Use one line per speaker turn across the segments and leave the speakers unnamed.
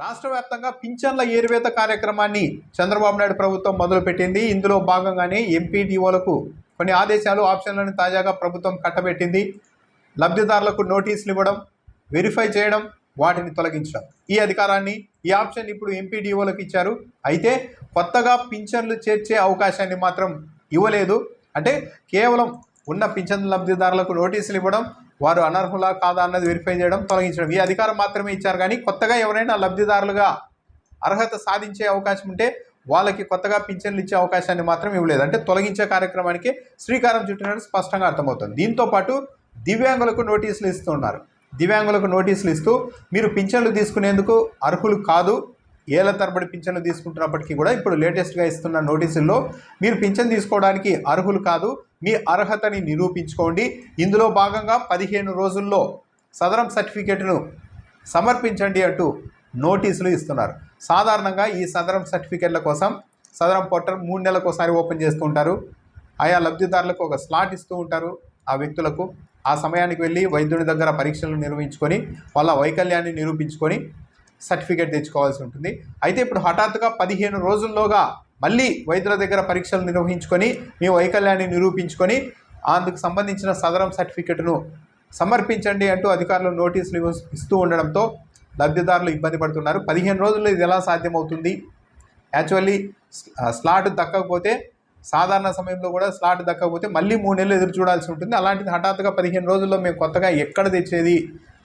రాష్ట్ర వ్యాప్తంగా పింఛన్ల ఏరువేత కార్యక్రమాన్ని చంద్రబాబు నాయుడు ప్రభుత్వం మొదలుపెట్టింది. ఇందులో భాగంగానే ఎంపీడీఓలకు కొన్ని ఆదేశాలు ఆప్షన్లను తాజాగా ప్రభుత్వం కట్టబెట్టింది. లబ్ధిదారులకు నోటీసులు ఇవ్వడం వెరిఫై చేయడం వాటిని తొలగించడం. ఈ అధికారాన్ని ఈ ఆప్షన్ ఇప్పుడు ఎంపీడీఓలకు ఇచ్చారు. అయితే కొత్తగా పింఛన్లు చేర్చే అవకాశాన్ని మాత్రం ఇవ్వలేదు. అంటే కేవలం ఉన్న పింఛన్ లబ్ధిదారులకు నోటీసులు ఇవ్వడం వారు అనర్హులా కాదా అన్నది వెరిఫై చేయడం తొలగించడం. ఈ అధికారం మాత్రమే ఇచ్చారు కానీ కొత్తగా ఎవరైనా లబ్ధిదారులుగా అర్హత సాధించే అవకాశం ఉంటే వాళ్ళకి కొత్తగా పింఛన్లు ఇచ్చే అవకాశాన్ని మాత్రం ఇవ్వలేదు. అంటే తొలగించే కార్యక్రమానికి శ్రీకారం చుట్టినట్టు స్పష్టంగా అర్థమవుతుంది. దీంతో పాటు దివ్యాంగులకు నోటీసులు ఇస్తున్నారు దివ్యాంగులకు నోటీసులు ఇస్తూ మీరు పింఛన్లు తీసుకునేందుకు అర్హులు కాదు ఏళ్ళ తరబడి పింఛను తీసుకుంటున్నప్పటికీ కూడా ఇప్పుడు లేటెస్ట్గా ఇస్తున్న నోటీసుల్లో మీరు పింఛన్ తీసుకోవడానికి అర్హులు కాదు మీ అర్హతని నిరూపించుకోండి. ఇందులో భాగంగా పదిహేను రోజుల్లో సదరం సర్టిఫికేట్ను సమర్పించండి అంటూ నోటీసులు ఇస్తున్నారు. సాధారణంగా ఈ సదరం సర్టిఫికేట్ల కోసం సదరం పోర్టల్ మూడు నెలలకు ఒకసారి ఓపెన్ చేస్తూ ఉంటారు. ఆయా లబ్ధిదారులకు ఒక స్లాట్ ఇస్తూ ఉంటారు ఆ వ్యక్తులకు. ఆ సమయానికి వెళ్ళి వైద్యుని దగ్గర పరీక్షలు నిర్వహించుకొని వాళ్ళ వైకల్యాన్ని నిరూపించుకొని సర్టిఫికేట్ తెచ్చుకోవాల్సి ఉంటుంది. అయితే ఇప్పుడు హఠాత్తుగా పదిహేను రోజుల్లోగా మళ్ళీ వైద్యుల దగ్గర పరీక్షలు నిర్వహించుకొని మీ వైకల్యాన్ని నిరూపించుకొని అందుకు సంబంధించిన సదరం సర్టిఫికేట్ను సమర్పించండి అంటూ అధికారులు నోటీసులు ఇస్తూ ఉండడంతో లబ్ధిదారులు ఇబ్బంది పడుతున్నారు. పదిహేను రోజుల్లో ఇది ఎలా సాధ్యమవుతుంది? యాక్చువల్లీ స్లాట్ దక్కకపోతే సాధారణ సమయంలో కూడా స్లాట్ దక్కకపోతే మళ్ళీ మూడు నెలలు ఎదురు చూడాల్సి ఉంటుంది. అలాంటిది హఠాత్తుగా పదిహేను రోజుల్లో మేము కొత్తగా ఎక్కడ తెచ్చేది?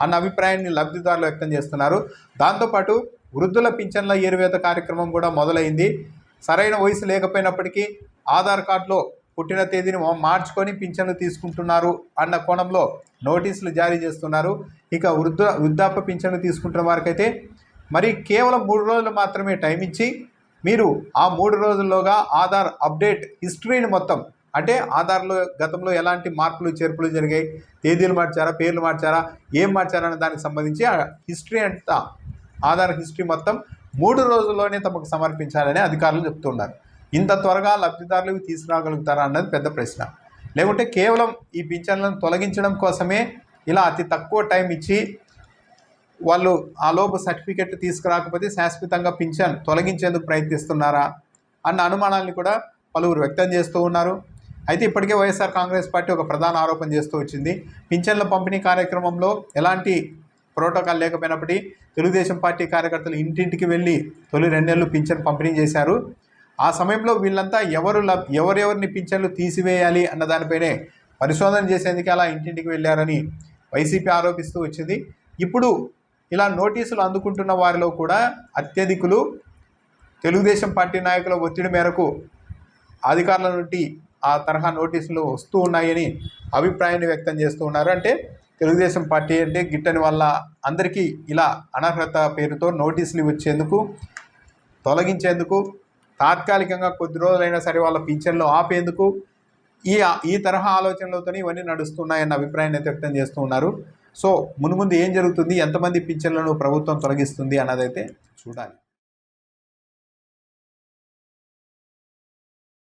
అన్న అభిప్రాయాన్ని లబ్ధిదారులు వ్యక్తం చేస్తున్నారు. దాంతోపాటు వృద్ధుల పింఛన్ల ఏరువేత కార్యక్రమం కూడా మొదలైంది. సరైన వయసు లేకపోయినప్పటికీ ఆధార్ కార్డులో పుట్టిన తేదీని మార్చుకొని పింఛన్లు తీసుకుంటున్నారు అన్న కోణంలో నోటీసులు జారీ చేస్తున్నారు. ఇక వృద్ధ వృద్ధాప్య పింఛన్లు తీసుకుంటున్న వారికైతే మరి కేవలం మూడు రోజులు మాత్రమే టైం ఇచ్చి మీరు ఆ మూడు రోజుల్లోగా ఆధార్ అప్డేట్ హిస్టరీని మొత్తం అంటే ఆధార్లో గతంలో ఎలాంటి మార్పులు చేర్పులు జరిగాయి? తేదీలు మార్చారా? పేర్లు మార్చారా? ఏం మార్చారా అనే దానికి సంబంధించి ఆ హిస్టరీ అంతా ఆధార్ హిస్టరీ మొత్తం మూడు రోజుల్లోనే తమకు సమర్పించాలని అధికారులు చెప్తున్నారు. ఇంత త్వరగా లబ్ధిదారులు తీసుకురాగలుగుతారా అన్నది పెద్ద ప్రశ్న. లేకుంటే కేవలం ఈ పింఛన్లను తొలగించడం కోసమే ఇలా అతి తక్కువ టైం ఇచ్చి వాళ్ళు ఆ లోపు సర్టిఫికెట్ తీసుకురాకపోతే శాశ్వతంగా పింఛన్ తొలగించేందుకు ప్రయత్నిస్తున్నారా? అన్న అనుమానాన్ని కూడా పలువురు వ్యక్తం చేస్తూ ఉన్నారు. అయితే ఇప్పటికే వైఎస్ఆర్ కాంగ్రెస్ పార్టీ ఒక ప్రధాన ఆరోపణ చేస్తూ వచ్చింది. పింఛన్ల పంపిణీ కార్యక్రమంలో ఎలాంటి ప్రోటోకాల్ లేకపోయినప్పటికీ తెలుగుదేశం పార్టీ కార్యకర్తలు ఇంటింటికి వెళ్ళి తొలి రెండేళ్ళు పింఛన్ పంపిణీ చేశారు. ఆ సమయంలో వీళ్ళంతా ఎవరు లబ్ ఎవరెవరిని పింఛన్లు తీసివేయాలి అన్న దానిపైనే పరిశోధన చేసేందుకు అలా ఇంటింటికి వెళ్ళారని వైసీపీ ఆరోపిస్తూ వచ్చింది. ఇప్పుడు ఇలా నోటీసులు అందుకుంటున్న వారిలో కూడా అత్యధికులు తెలుగుదేశం పార్టీ నాయకుల ఒత్తిడి మేరకు అధికారుల నుండి ఆ తరహా నోటీసులు వస్తూ ఉన్నాయని అభిప్రాయాన్ని వ్యక్తం చేస్తూ ఉన్నారు. అంటే తెలుగుదేశం పార్టీ అంటే గిట్టని వల్ల అందరికీ ఇలా అనర్హత పేరుతో నోటీసులు వచ్చేందుకు తొలగించేందుకు తాత్కాలికంగా కొద్ది రోజులైనా సరే వాళ్ళ పింఛన్లు ఆపేందుకు ఈ ఈ తరహా ఆలోచనలతోనే ఇవన్నీ నడుస్తున్నాయన్న అభిప్రాయాన్ని అయితే వ్యక్తం చేస్తూ ఉన్నారు. సో మునుముందు ఏం జరుగుతుంది? ఎంతమంది పింఛన్లను ప్రభుత్వం తొలగిస్తుంది అన్నదైతే చూడాలి.